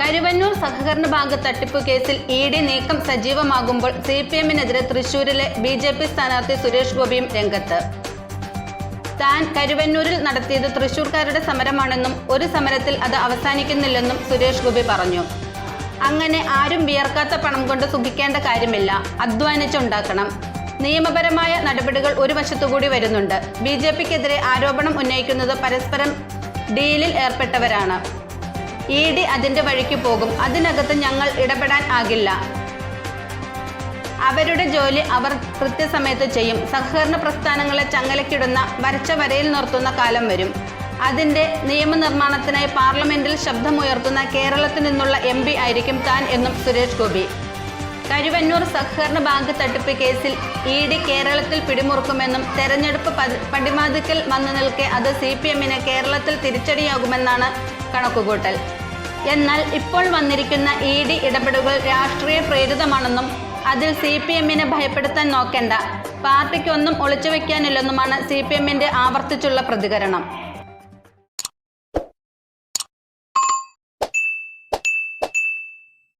കരുവന്നൂർ സഹകരണ ബാങ്ക് തട്ടിപ്പ് കേസിൽ ഇ ഡി നീക്കം സജീവമാകുമ്പോൾ സി പി എമ്മിനെതിരെ തൃശൂരിലെ ബി ജെ പി സ്ഥാനാർത്ഥി സുരേഷ് ഗോപിയും രംഗത്ത്. താൻ കരുവന്നൂരിൽ നടത്തിയത് തൃശൂർക്കാരുടെ സമരമാണെന്നും ഒരു സമരത്തിൽ അത് അവസാനിക്കുന്നില്ലെന്നും സുരേഷ് ഗോപി പറഞ്ഞു. അങ്ങനെ ആരും വിയർക്കാത്ത പണം കൊണ്ട് സുഖിക്കേണ്ട കാര്യമില്ല. അധ്വാനിച്ചുണ്ടാക്കണം. നിയമപരമായ നടപടികൾ ഒരു വശത്തുകൂടി വരുന്നുണ്ട്. ബി ജെ പിക്കെതിരെ ആരോപണം ഉന്നയിക്കുന്നത് പരസ്പരം ഡീലിൽ ഏർപ്പെട്ടവരാണ്. ഇ ഡി അതിന്റെ വഴിക്ക് പോകും. അതിനകത്ത് ഞങ്ങൾ ഇടപെടാൻ ആകില്ല. അവരുടെ ജോലി അവർ കൃത്യസമയത്ത് ചെയ്യും. സഹകരണ പ്രസ്ഥാനങ്ങളെ ചങ്ങലക്കിടുന്ന വരച്ച വരയിൽ നിർത്തുന്ന കാലം വരും. അതിന്റെ നിയമനിർമ്മാണത്തിനായി പാർലമെന്റിൽ ശബ്ദമുയർത്തുന്ന കേരളത്തിൽ നിന്നുള്ള എം പി ആയിരിക്കും താൻ എന്നും സുരേഷ് ഗോപി. കരുവന്നൂർ സഹകരണ ബാങ്ക് തട്ടിപ്പ് കേസിൽ ഇ ഡി കേരളത്തിൽ പിടിമുറുക്കുമെന്നും തെരഞ്ഞെടുപ്പ് പടിവാതിക്കൽ വന്നു നിൽക്കെ അത് സി പി എമ്മിന് കേരളത്തിൽ തിരിച്ചടിയാകുമെന്നാണ് കണക്കുകൂട്ടൽ. എന്നാൽ ഇപ്പോൾ വന്നിരിക്കുന്ന ഇ ഡി ഇടപെടലുകൾ രാഷ്ട്രീയ പ്രേരിതമാണെന്നും അതിൽ സി പി എമ്മിനെ ഭയപ്പെടുത്താൻ നോക്കേണ്ട. പാർട്ടിക്കൊന്നും ഒളിച്ചുവെക്കാനില്ലെന്നുമാണ് സി പി എമ്മിന്റെ ആവർത്തിച്ചുള്ള പ്രതികരണം.